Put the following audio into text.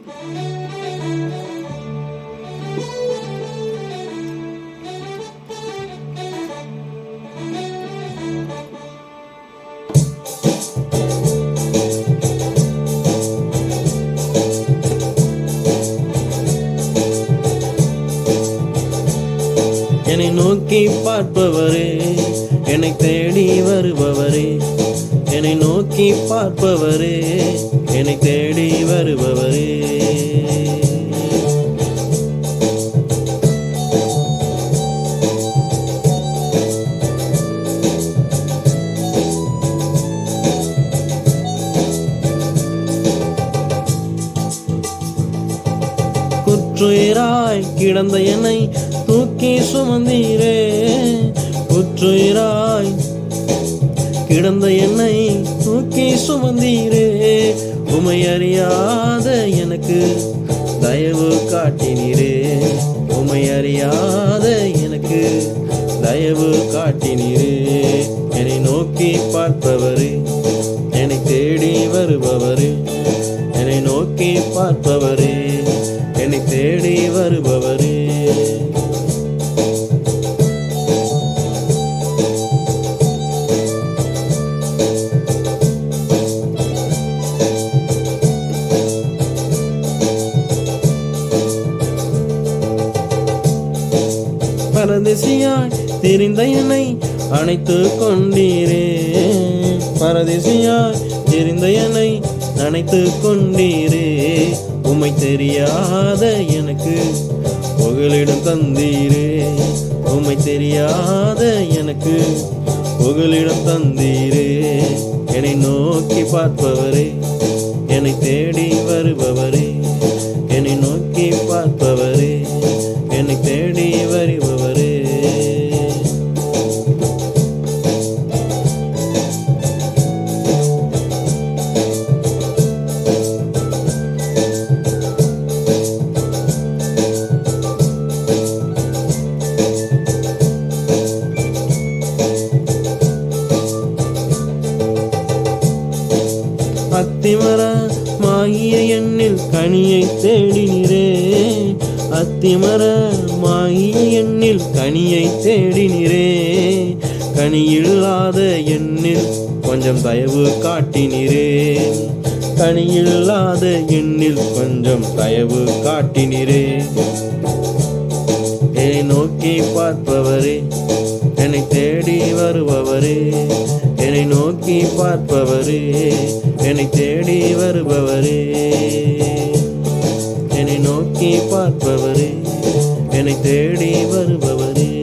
என்னை நோக்கி பார்ப்பவரே என்னை தேடி வருபவரே. என்னை நோக்கி பார்ப்பவரே என்னை தேடி வருபவரே. புற்றுயிராய் கிடந்த என்னை தூக்கி சுமந்தீரே. புற்றுயிராய் கிடந்த என்னை தூக்கி சுமந்தீரே. உமை அறியாத எனக்கு தயவு காட்டினீரே. உமை அறியாத எனக்கு தயவு காட்டினீரே. என்னை நோக்கி பார்ப்பவரே என்னை தேடி வருபவரே என்னை நோக்கி பார்ப்பவரே. என்னை தேடி வருபவரே. பரதேசியாய் தெரிந்த என்னை அணைத்து கொண்டீரே. பரதேசியாய் தெரிந்த என்னை அணைத்து கொண்டீரே. உமை தெரியாத எனக்கு புகலிடம் தந்தீரே. உமை தெரியாத எனக்கு புகலிடம் தந்தீரே. என்னை நோக்கி பார்ப்பவரே என்னை தேடி வருபவரே. அத்திமரா மாகிய எண்ணில் கனியை தேடினிரே. அத்திமர மாகிய எண்ணில் கனியை தேடினிரே. கனி இல்லாத எண்ணில் கொஞ்சம் தயவு காட்டினிரே. கனி இல்லாத எண்ணில் கொஞ்சம் தயவு காட்டினிரே. என்னை நோக்கி பார்ப்பவரே என்னை தேடி வருபவரே. என்னை நோக்கி பார்ப்பவரே என்னை தேடி வருபவரே. என்னை நோக்கி பார்ப்பவரே என்னை தேடி வருபவரே.